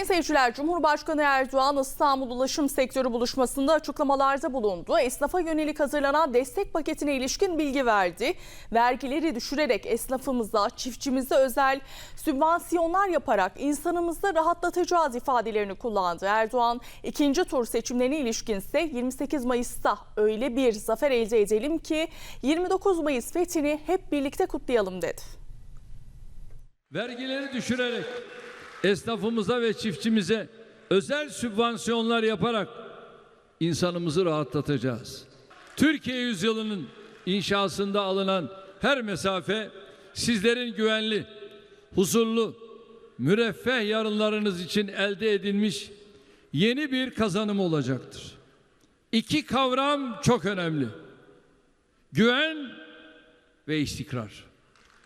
Sayın seyirciler, Cumhurbaşkanı Erdoğan İstanbul Ulaşım Sektörü buluşmasında açıklamalarda bulundu. Esnafa yönelik hazırlanan destek paketine ilişkin bilgi verdi. Vergileri düşürerek esnafımıza, çiftçimize özel sübvansiyonlar yaparak insanımızı rahatlatacağız ifadelerini kullandı. Erdoğan ikinci tur seçimlerine ilişkinse 28 Mayıs'ta öyle bir zafer elde edelim ki 29 Mayıs fethini hep birlikte kutlayalım dedi. Vergileri düşürerek esnafımıza ve çiftçimize özel sübvansiyonlar yaparak insanımızı rahatlatacağız. Türkiye yüzyılının inşasında alınan her mesafe sizlerin güvenli, huzurlu, müreffeh yarınlarınız için elde edilmiş yeni bir kazanım olacaktır. İki kavram çok önemli. Güven ve istikrar.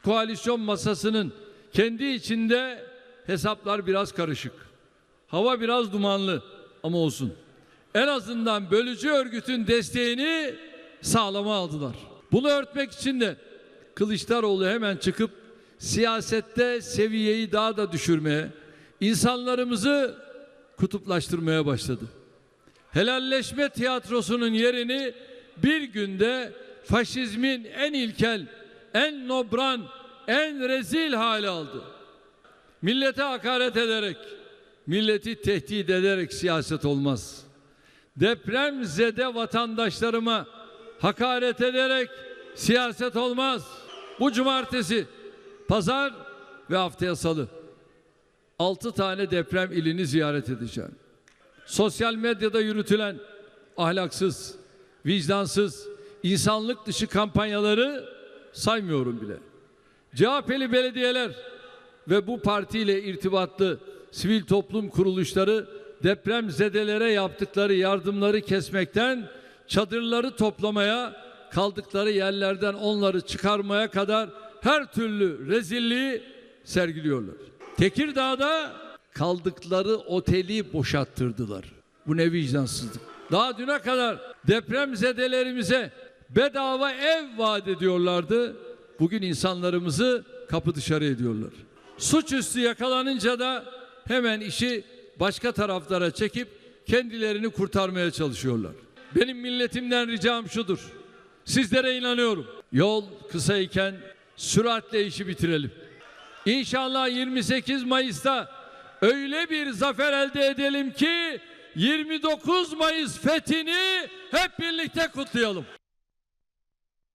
Koalisyon masasının kendi içinde hesaplar biraz karışık. Hava biraz dumanlı ama olsun. En azından bölücü örgütün desteğini sağlama aldılar. Bunu örtmek için de Kılıçdaroğlu hemen çıkıp siyasette seviyeyi daha da düşürmeye, insanlarımızı kutuplaştırmaya başladı. Helalleşme tiyatrosunun yerini bir günde faşizmin en ilkel, en nobran, en rezil hale aldı. Millete hakaret ederek, milleti tehdit ederek siyaset olmaz. Depremzede vatandaşlarıma hakaret ederek siyaset olmaz. Bu cumartesi, pazar ve haftaya salı altı tane deprem ilini ziyaret edeceğim. Sosyal medyada yürütülen ahlaksız, vicdansız, insanlık dışı kampanyaları saymıyorum bile. CHP'li belediyeler ve bu partiyle irtibatlı sivil toplum kuruluşları deprem zedelere yaptıkları yardımları kesmekten çadırları toplamaya kaldıkları yerlerden onları çıkarmaya kadar her türlü rezilliği sergiliyorlar. Tekirdağ'da kaldıkları oteli boşalttırdılar. Bu ne vicdansızlık. Daha düne kadar deprem zedelerimize bedava ev vaat ediyorlardı. Bugün insanlarımızı kapı dışarı ediyorlar. Suçüstü yakalanınca da hemen işi başka taraflara çekip kendilerini kurtarmaya çalışıyorlar. Benim milletimden ricam şudur. Sizlere inanıyorum. Yol kısayken süratle işi bitirelim. İnşallah 28 Mayıs'ta öyle bir zafer elde edelim ki 29 Mayıs fethini hep birlikte kutlayalım.